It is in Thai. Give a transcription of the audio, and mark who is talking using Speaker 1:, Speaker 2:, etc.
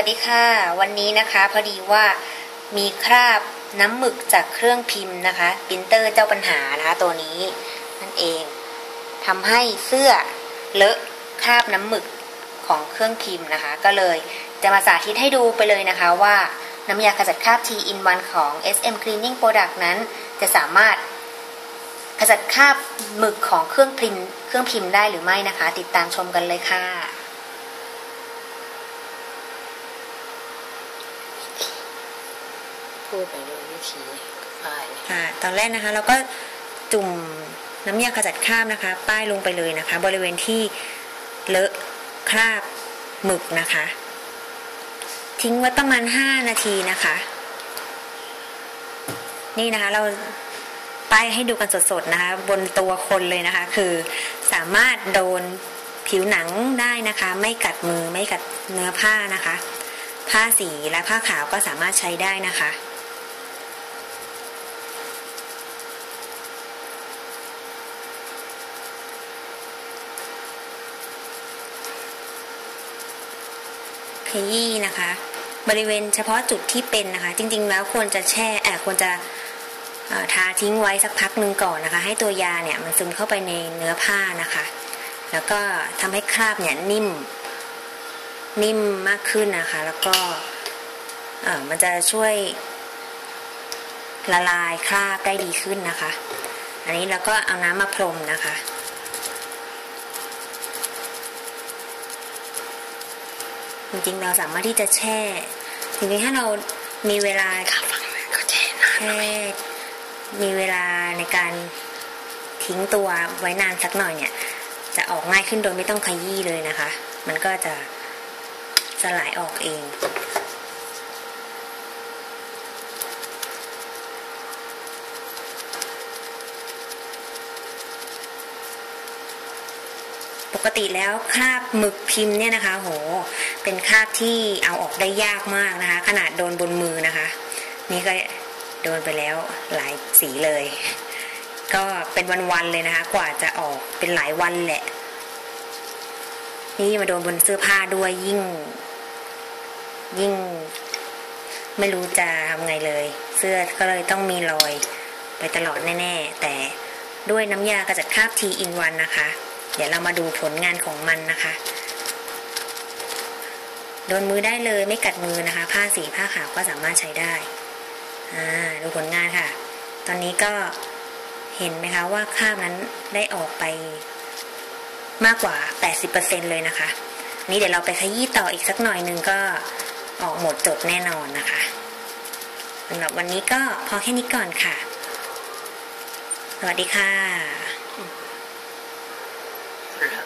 Speaker 1: วัสดีค่ะ วันนี้นะคะพอดีว่ามีคราบน้ำหมึกจากเครื่องพิมพ์นะคะปรินเตอร์เจ้าปัญหานะคะตัวนี้นั่นเองทำให้เสื้อเลอะคราบน้ำหมึกของเครื่องพิมพ์นะคะ ก็เลยจะมาสาธิตให้ดูไปเลยนะคะว่าน้ำยาขจัดคราบ T in 1ของ SM Cleaning Product นั้น จะสามารถขจัดคราบหมึกของเครื่องพิมพ์ เครื่องพิมพ์ได้หรือไม่นะคะ ติดตามชมกันเลยค่ะ
Speaker 2: พูดไปด้วยวิธีป้าย
Speaker 1: ค่ะตอนแรกนะคะเราก็จุ่มน้ำยาขจัดคราบนะคะ ป้ายลงไปเลยนะคะ บริเวณที่เลอะคราบหมึกนะคะ ทิ้งไว้ประมาณ 5 นาทีนะคะ นี่นะคะเราป้ายให้ดูกันสดๆนะคะ บนตัวคนเลยนะคะ คือสามารถโดนผิวหนังได้นะคะ ไม่กัดมือไม่กัดเนื้อผ้านะคะ ผ้าสีและผ้าขาวก็สามารถใช้ได้นะคะ ขยี้นะคะ บริเวณเฉพาะจุดที่เป็นนะคะ จริงๆ แล้วควรจะแช่เออควรจะทาทิ้งไว้สักพักหนึ่งก่อนนะคะ ให้ตัวยาเนี่ยมันซึมเข้าไปในเนื้อผ้านะคะ แล้วก็ทำให้คราบเนี่ยนิ่มนิ่มมากขึ้นนะคะ แล้วก็มันจะช่วยละลายคราบได้ดีขึ้นนะคะ อันนี้เราก็เอาน้ำมาพรมนะคะ จริงๆเราสามารถที่จะแช่ จริงๆถ้าเรามีเวลา
Speaker 2: ข้าฟังเลยก็แช่นาน
Speaker 1: แค่มีเวลาในการทิ้งตัวไว้นานสักหน่อยเนี่ย จะออกง่ายขึ้นโดยไม่ต้องขยี้เลยนะคะ มันก็จะสลายออกเอง ปกติแล้วคราบหมึกพิมพ์เนี่ยนะคะ โห เป็นคราบที่เอาออกได้ยากมากนะคะ ขนาดโดนบนมือนะคะ นี่ก็โดนไปแล้วหลายสีเลย ก็เป็นวันๆเลยนะคะ กว่าจะออกเป็นหลายวันแหละ นี่มาโดนบนเสื้อผ้าด้วยยิ่ง ยิ่ง ไม่รู้จะทำไงเลย เสื้อก็เลยต้องมีรอยไปตลอดแน่ ๆ แต่ด้วยน้ำยากระจัดคราบ T in 1นะคะ เดี๋ยวเรามาดูผลงานของมันนะคะ โดนมือได้เลยไม่กัดมือนะคะ ผ้าสีผ้าขาวก็สามารถใช้ได้ดูผลงานค่ะ ตอนนี้ก็เห็นไหมคะว่าคราบนั้นได้ออกไปมากกว่า 80%เลยนะคะ นี่เดี๋ยวเราไปขยี้ต่ออีกสักหน่อยนึงก็ออกหมดจดแน่นอนนะคะสำหรับวันนี้ก็พอแค่นี้ก่อนค่ะ สวัสดีค่ะ prudent.